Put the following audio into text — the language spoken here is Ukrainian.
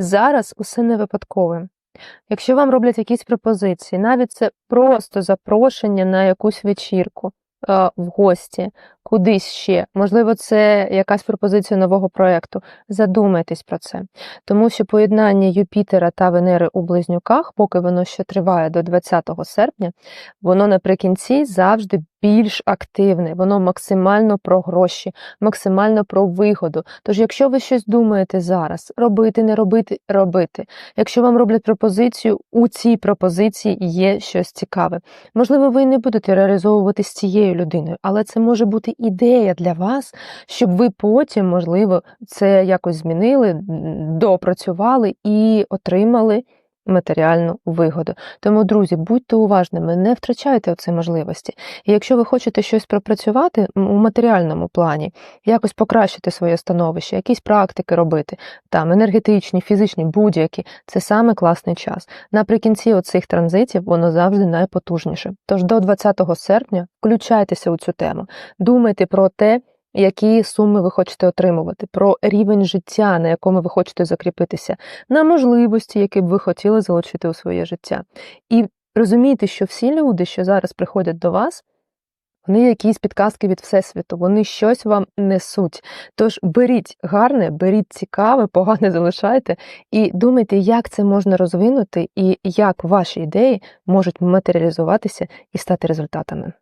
Зараз усе не випадкове. Якщо вам роблять якісь пропозиції, навіть це просто запрошення на якусь вечірку е, в гості, кудись ще, можливо, це якась пропозиція нового проєкту. Задумайтесь про це. Тому що поєднання Юпітера та Венери у близнюках, поки воно ще триває до 20 серпня, воно наприкінці завжди більш активне, воно максимально про гроші, максимально про вигоду. Тож, якщо ви щось думаєте зараз, робити, не робити, робити. Якщо вам роблять пропозицію, у цій пропозиції є щось цікаве. Можливо, ви не будете реалізовувати з цією людиною, але це може бути ідея для вас, щоб ви потім, можливо, це якось змінили, допрацювали і отримали матеріальну вигоду. Тому, друзі, будьте уважними, не втрачайте оці можливості. І якщо ви хочете щось пропрацювати у матеріальному плані, якось покращити своє становище, якісь практики робити, там енергетичні, фізичні, будь-які, це саме класний час. Наприкінці оцих транзитів воно завжди найпотужніше. Тож до 20 серпня включайтеся у цю тему, думайте про те, які суми ви хочете отримувати, про рівень життя, на якому ви хочете закріпитися, на можливості, які б ви хотіли залучити у своє життя. І розумійте, що всі люди, що зараз приходять до вас, вони якісь підказки від Всесвіту, вони щось вам несуть. Тож беріть гарне, беріть цікаве, погане залишайте і думайте, як це можна розвинути, і як ваші ідеї можуть матеріалізуватися і стати результатами.